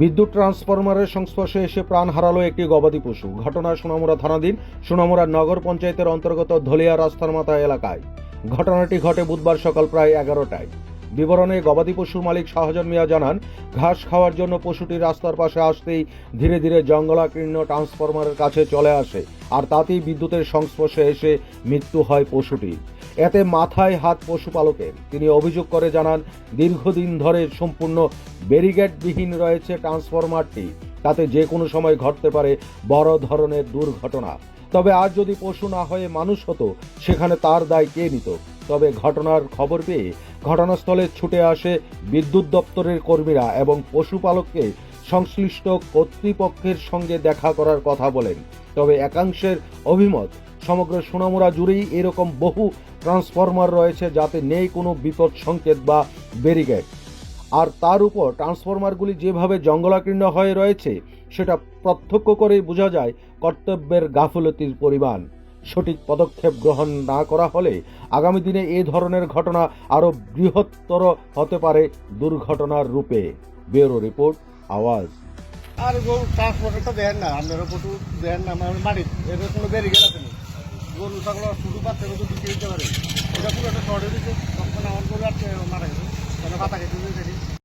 বিদ্যুৎ ট্রান্সফরমারের সংস্পর্শে এসে প্রাণ হারালো একটি গবাদি পশু। ঘটনা সোনামুড়া থানাধীন সোনামুড়া নগর পঞ্চায়েতের অন্তর্গত ধলিয়া রাস্তার মাথা এলাকায়। ঘটনাটি ঘটে বুধবার সকাল প্রায় এগারোটায়। বিবরণে গবাদি পশুর মালিক শাহজান মিয়া জানান, ঘাস খাওয়ার জন্য পশুটি রাস্তার পাশে আসতেই ধীরে ধীরে জঙ্গলাকীর্ণ ট্রান্সফরমারের কাছে চলে আসে, আর তাতেই বিদ্যুতের সংস্পর্শে এসে মৃত্যু হয় পশুটির। এতে মাথায় হাত পশুপালকের তিনি অভিযোগ করে জানান, দীর্ঘদিন ধরে সম্পূর্ণ ব্যারিগেডবিহীন রয়েছে ট্রান্সফরমারটি। তাতে যে কোনো সময় ঘটতে পারে বড় ধরনের দুর্ঘটনা। তবে আজ যদি পশু না হয়ে মানুষ হতো, সেখানে তার দায় কে নিত? তবে ঘটনার খবর পেয়ে ঘটনাস্থলে ছুটে আসে বিদ্যুৎ দপ্তরের কর্মীরা এবং পশুপালককে সংশ্লিষ্ট কর্তৃপক্ষের সঙ্গে দেখা করার কথা বলেন। তবে একাংশের অভিমত সমগ্র সোনামুড়া জুড়েই এরকম বহু ট্রান্সফরমার রয়েছে যাতে নেই কোনো বিপদ সংকেত বা ব্যারিগেড আর তার উপর ট্রান্সফরমারগুলি যেভাবে জঙ্গলাকীর্ণ হয়ে রয়েছে, সেটা প্রত্যক্ষ করেই বোঝা যায় কর্তব্যের গাফলতির পরিমাণ। সঠিক পদক্ষেপ গ্রহণ না করা হলে আগামী দিনে এ ধরনের ঘটনা আরও বৃহত্তর হতে পারে দুর্ঘটনার রূপে। ব্যুরো রিপোর্ট, আওয়াজ। আর ট্রান্সপোর্টারটা দেন না আপনারা পটু দেন না, আমার এর কোনো ব্যারিকেড আছে না গরু ছাগল শুধু পাচ্ছে গরু বিক্রি দিতে পারে। এটা পুরো একটা শর্টে দিচ্ছে তখন আমার গরু আর মারা গেছে। পাতা খেতে